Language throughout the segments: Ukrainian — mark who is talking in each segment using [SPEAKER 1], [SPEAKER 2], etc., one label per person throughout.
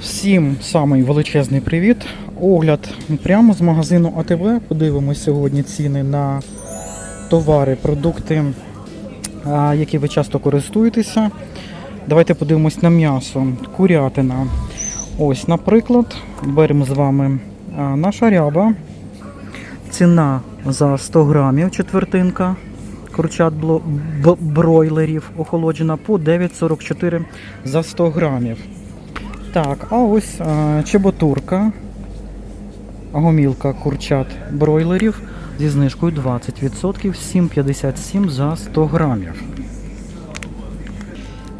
[SPEAKER 1] Всім самий величезний привіт. Огляд прямо з магазину АТВ. Подивимось сьогодні ціни на товари, продукти, які ви часто користуєтеся. Давайте подивимось на м'ясо. Курятина. Ось, наприклад, беремо з вами наша ряба. Ціна за 100 грамів четвертинка. Курчат бройлерів охолоджена по 9,44 за 100 грамів. Так, а ось а, чеботурка, гомілка курчат бройлерів зі знижкою 20%, 7,57 за 100 грамів.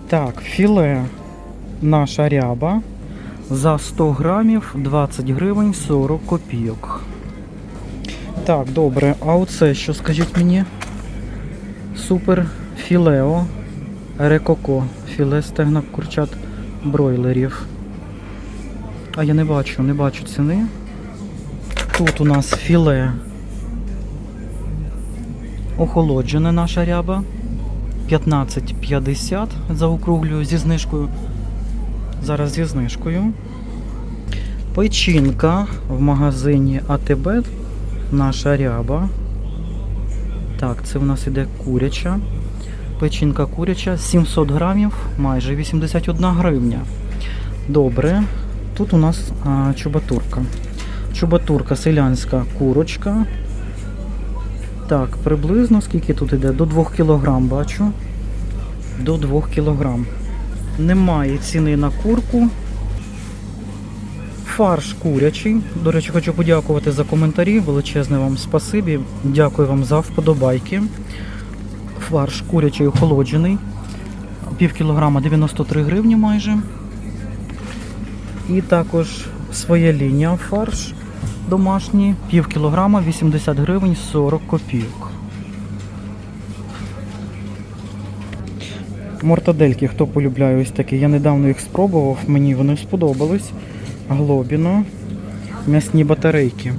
[SPEAKER 1] Так, філе наша ряба за 100 грамів 20 гривень 40 копійок. Так, добре, а оце що скажіть мені? Супер філео рекоко. Філе стегна курчат бройлерів. А я не бачу, не бачу ціни. Тут у нас філе. Охолоджене наша ряба. 15,50 заокруглюю зі знижкою. Зараз зі знижкою. Печінка в магазині АТБ. Наша ряба. Так, це у нас іде куряча. Печінка куряча 700 грамів, майже 81 гривня. Добре. Тут у нас а, чубатурка. Чубатурка селянська курочка. Так, приблизно скільки тут іде? До 2 кг бачу. До 2 кг. Немає ціни на курку. Фарш курячий. До речі, хочу подякувати за коментарі. Величезне вам спасибі. Дякую вам за вподобайки. Фарш курячий охолоджений. Пів кілограма 93 гривні майже. І також своя лінія фарш домашній, пів кілограма 80 гривень 40 копійок. Мортадельки, хто полюбляє ось такі. Я недавно їх спробував, мені вони сподобались. Глобіно, м'ясні батарейки.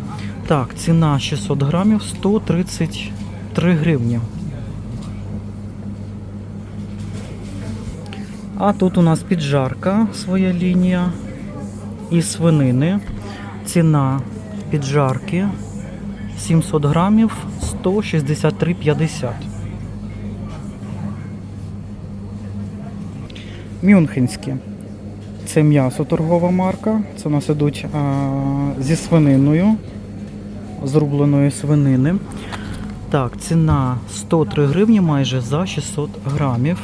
[SPEAKER 1] Так, ціна 600 грамів 133 гривні. А тут у нас піджарка, своя лінія і свинини. Ціна піджарки 700 грамів 163,50. Мюнхенські. Це м'ясо торгова марка. Це у нас ідуть а, зі свининою, зрубленої свинини. Так, ціна 103 гривні майже за 600 грамів.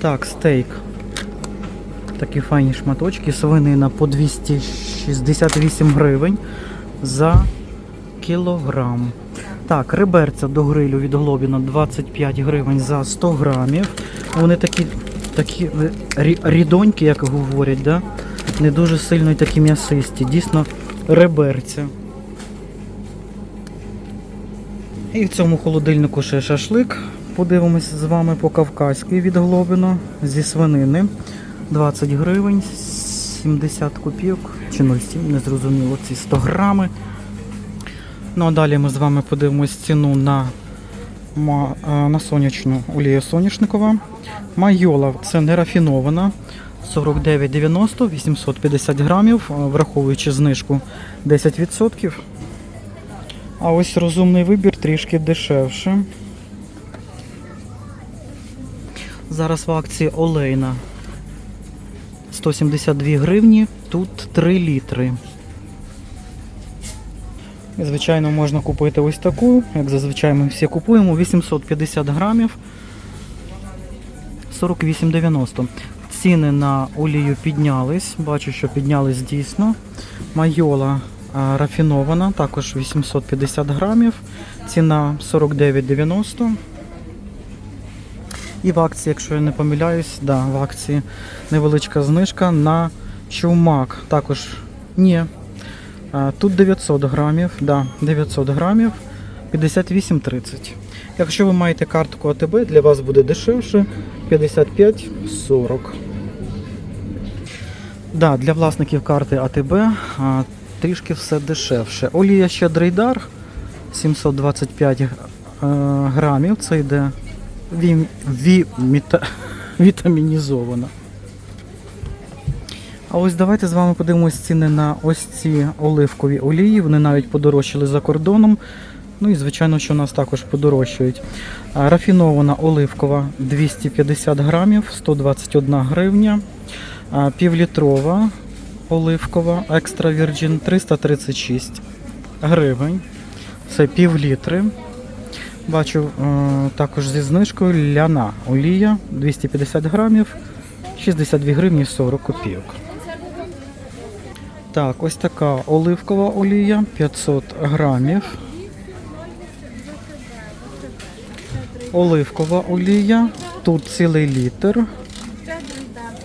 [SPEAKER 1] Так, стейк. Такі файні шматочки. Свинина по 268 гривень за кілограм. Так, реберця до грилю від Глобіна 25 гривень за 100 грамів. Вони такі, такі е, рідонькі, як говорять, да? не дуже сильно і такі м'ясисті. Дійсно, реберця. І в цьому холодильнику ще шашлик. Подивимось з вами по кавказькій від Глобіна зі свинини. 20 гривень, 70 копійок чи 0,7, не зрозуміло, ці 100 грами. Ну а далі ми з вами подивимось ціну на, е, на сонячну олію соняшникова. Майола це не рафінована. 49,90, 850 грамів, е, враховуючи знижку 10%. А ось розумний вибір трішки дешевше. Зараз в акції олейна 172 гривні, тут 3 літри. Звичайно, можна купити ось таку, як зазвичай ми всі купуємо, 850 грамів 48,90. Ціни на олію піднялись, бачу, що піднялись дійсно. Майола а, рафінована, також 850 грамів, ціна 49,90. І в акції, якщо я не помиляюсь, да, в акції невеличка знижка на чумак. Також ні. Тут 900 грамів, да, 900 грамів 58,30. Якщо ви маєте картку АТБ, для вас буде дешевше 55,40. Да, для власників карти АТБ а, трішки все дешевше. Олія ще Дрейдар 725 е, грамів. Це йде ві, ві, міта- вітамінізована. А ось давайте з вами подивимось ціни на ось ці оливкові олії. Вони навіть подорожчали за кордоном. Ну і звичайно, що у нас також подорожчають. Рафінована оливкова 250 грамів, 121 гривня. Півлітрова оливкова екстра вірджин 336 гривень. Це пів літри. Бачу е, також зі знижкою ляна олія 250 грамів, 62 гривні 40 копійок. Так, ось така оливкова олія 500 грамів. Оливкова олія, тут цілий літр.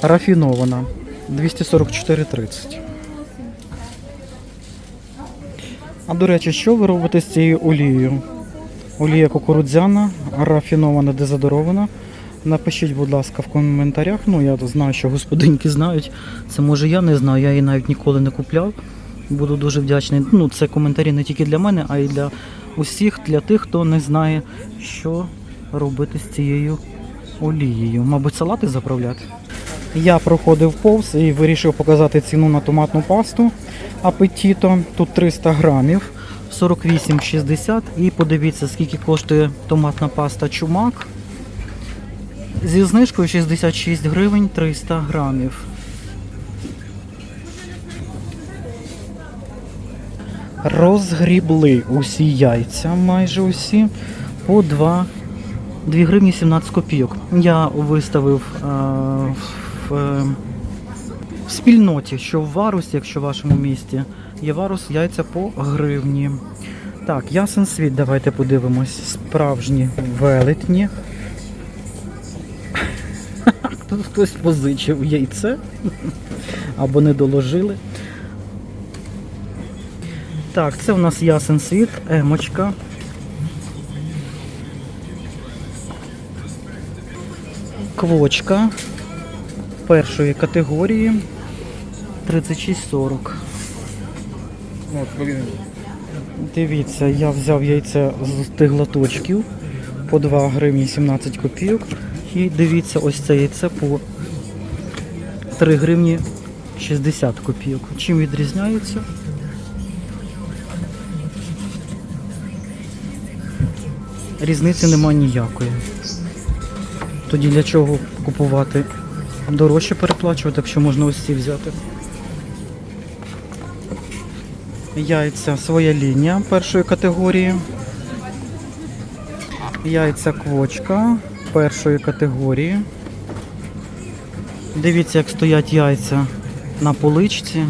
[SPEAKER 1] Рафінована 244,30. А до речі, що ви робите з цією олією? Олія кукурудзяна, рафінована, дезодорована. Напишіть, будь ласка, в коментарях. Ну, я знаю, що господинки знають. Це може я не знаю, я її навіть ніколи не купляв. Буду дуже вдячний. Ну, це коментарі не тільки для мене, а й для усіх, для тих, хто не знає, що робити з цією олією. Мабуть, салати заправляти. Я проходив повз і вирішив показати ціну на томатну пасту апетіто. Тут 300 грамів, 48,60. І подивіться, скільки коштує томатна паста чумак. Зі знижкою 66 гривень 300 грамів. Розгрібли усі яйця, майже усі, по 2, 2 гривні 17 копійок. Я виставив е, в, е, в спільноті, що в Варусі, якщо в вашому місті, є Варус яйця по гривні. Так, ясен світ, давайте подивимось. Справжні велетні. Тут хтось позичив яйце або не доложили. Так, це у нас ясен світ, емочка. Квочка першої категорії 36,40.
[SPEAKER 2] Блін,
[SPEAKER 1] Дивіться, я взяв яйця з тих глоточків по 2 гривні 17 копійок. І дивіться, ось це яйце по 3 гривні 60 копійок. Чим відрізняється? Різниці нема ніякої. Тоді для чого купувати? Дорожче переплачувати, якщо можна ось ці взяти. Яйця своя лінія першої категорії. Яйця квочка першої категорії. Дивіться, як стоять яйця на поличці.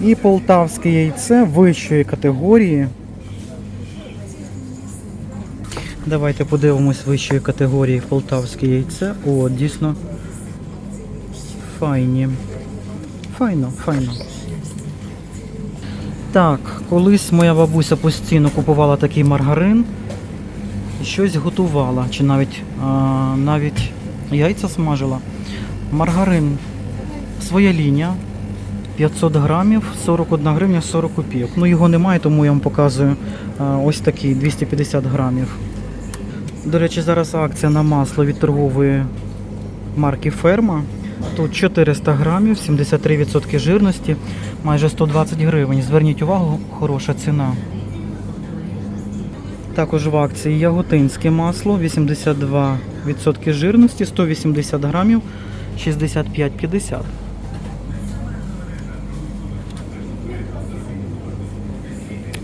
[SPEAKER 1] І полтавське яйце вищої категорії. Давайте подивимось вищої категорії полтавське яйце. О, дійсно файні. Файно, файно. Так, колись моя бабуся постійно купувала такий маргарин і щось готувала, чи навіть, а, навіть яйця смажила. Маргарин своя лінія. 500 грамів, 41 гривня 40 копійок. Ну його немає, тому я вам показую а, ось такий 250 грамів. До речі, зараз акція на масло від торгової марки Ферма. Тут 400 грамів, 73% жирності, майже 120 гривень. Зверніть увагу, хороша ціна. Також в акції яготинське масло, 82% жирності, 180 грамів, 65,50.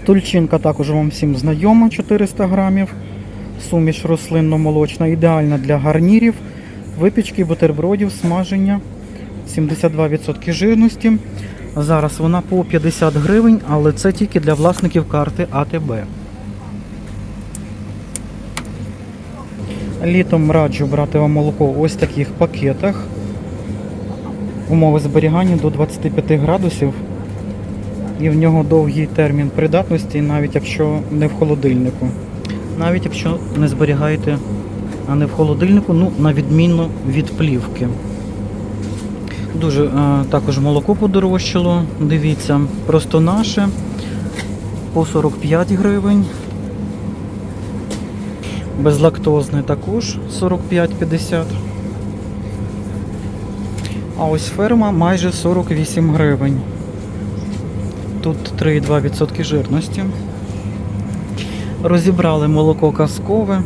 [SPEAKER 1] Тульчинка також вам всім знайома, 400 грамів. Суміш рослинно-молочна, ідеальна для гарнірів, випічки, бутербродів, смаження. 72% жирності. Зараз вона по 50 гривень, але це тільки для власників карти АТБ. Літом раджу брати вам молоко в ось таких пакетах. Умови зберігання до 25 градусів. І в нього довгий термін придатності, навіть якщо не в холодильнику. Навіть якщо не зберігаєте, а не в холодильнику, ну, на відмінно від плівки. Дуже е, також молоко подорожчало, дивіться, просто наше по 45 гривень. Безлактозний також 45,50. А ось ферма майже 48 гривень. Тут 3,2% жирності. Розібрали молоко казкове.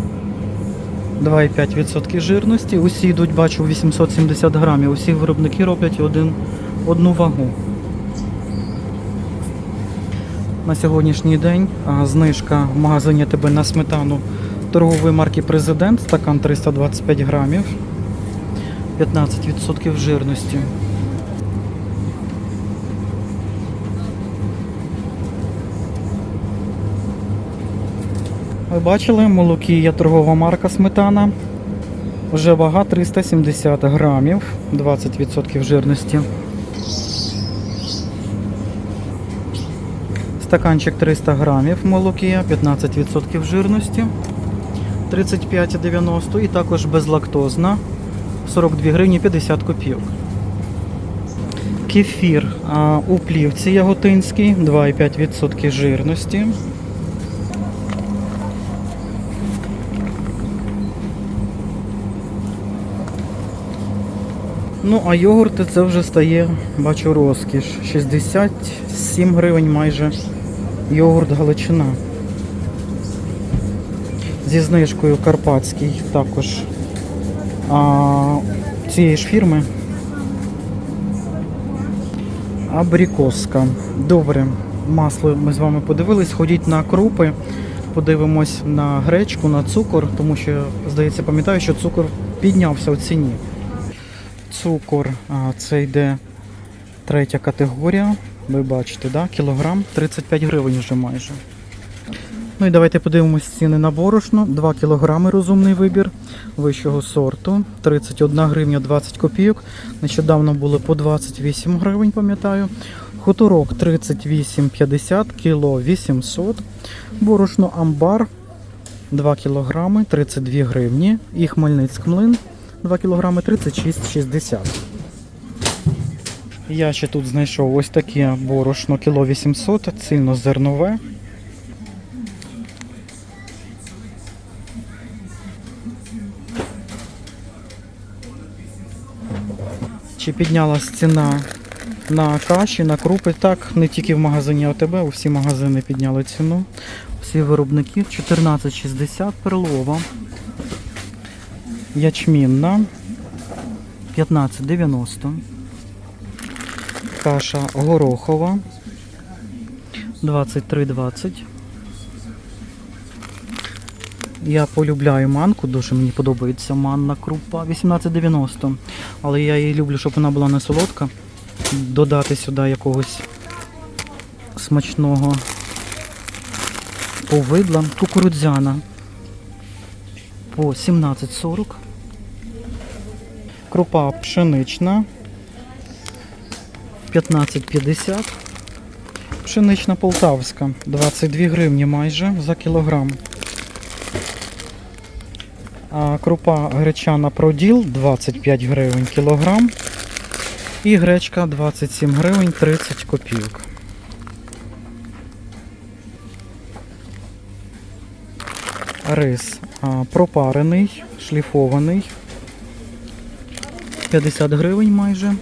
[SPEAKER 1] 2,5% жирності. Усі йдуть, бачу, 870 грамів. Усі виробники роблять один, одну вагу. На сьогоднішній день знижка в магазині ТБ на сметану торгової марки Президент, стакан 325 грамів, 15% жирності. Ви бачили, молокія торгова марка сметана. Вже вага 370 грамів, 20% жирності. Стаканчик 300 грамів молокія, 15% жирності, 35,90 і також безлактозна, 42 гривні 50 копійок. Кефір а, у плівці яготинський, 2,5% жирності. Ну, а йогурти це вже стає, бачу, розкіш. 67 гривень майже йогурт Галичина. Зі знижкою Карпатський також а, цієї ж фірми. Абрикоска. Добре, масло ми з вами подивились. Ходіть на крупи, подивимось на гречку, на цукор, тому що, здається, пам'ятаю, що цукор піднявся у ціні. Цукор, це йде третя категорія. Ви бачите, да? кілограм 35 гривень вже майже. Ну і давайте подивимось ціни на борошно. 2 кілограми розумний вибір вищого сорту. 31 гривня 20 копійок. Нещодавно були по 28 гривень, пам'ятаю. Хуторок 38,50, кіло 800. Борошно амбар 2 кілограми 32 гривні. І Хмельницьк млин 2 кілограми 36,60. Я ще тут знайшов ось таке борошно кіло 800, цільнозернове. Чи піднялась ціна на каші, на крупи? Так, не тільки в магазині АТБ, усі магазини підняли ціну. Всі виробники 14,60 перлова. Ячмінна 15,90. Каша горохова 23,20. Я полюбляю манку, дуже мені подобається манна крупа 18,90. Але я її люблю, щоб вона була не солодка. Додати сюди якогось смачного повидла. Кукурудзяна по 17,40. Крупа пшенична 15,50. Пшенична полтавська 22 гривні майже за кілограм. А крупа гречана проділ 25 гривень кілограм. І гречка 27 гривень 30 копійок. Рис пропарений, шліфований 50 гривень майже.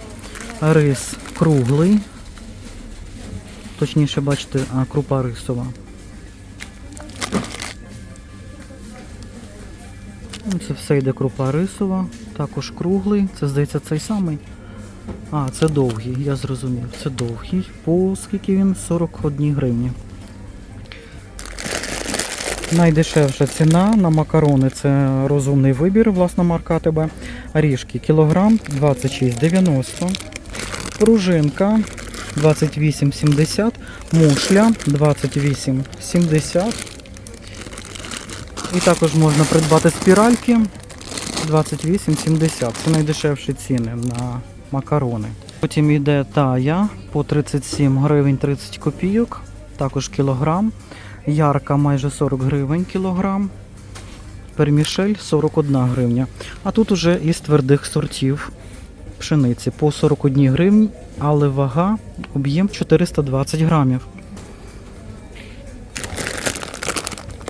[SPEAKER 1] Рис круглий. Точніше, бачите, крупа рисова. Ну, Це все йде крупа рисова, також круглий. Це здається цей самий. А, це довгий, я зрозумів. Це довгий. По скільки він? 41 гривні. Найдешевша ціна на макарони це розумний вибір, власна марка АТБ. Ріжки кілограм 26,90. Пружинка 28,70. Мушля 28,70. І також можна придбати спіральки 28,70. Це найдешевші ціни на макарони. Потім йде тая по 37 гривень 30 копійок, також кілограм. Ярка майже 40 гривень кілограм. Пермішель 41 гривня. А тут уже із твердих сортів пшениці по 41 гривні, але вага, об'єм 420 грамів.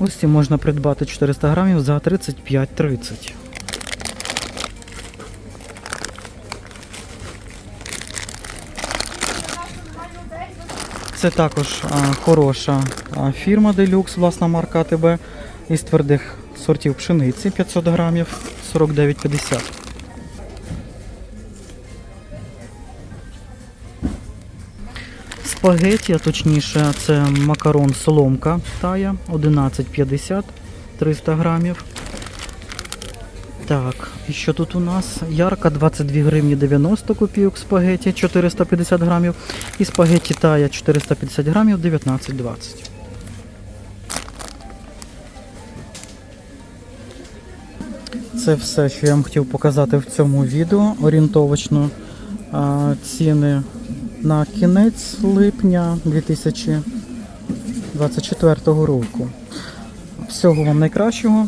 [SPEAKER 1] Ось ці можна придбати 400 грамів за 35,30. Це також а, хороша а, фірма Deluxe, власна марка АТБ із твердих сортів пшениці 500 грамів 49,50. Спагеті, а точніше, це макарон соломка тая 11,50 300 грамів. Так, і що тут у нас? Ярка 22 гривні 90 копійок спагеті 450 грамів. І спагеті тая 450 грамів 19,20. Це все, що я вам хотів показати в цьому відео. Орієнтовочно ціни на кінець липня 2024 року. Всього вам найкращого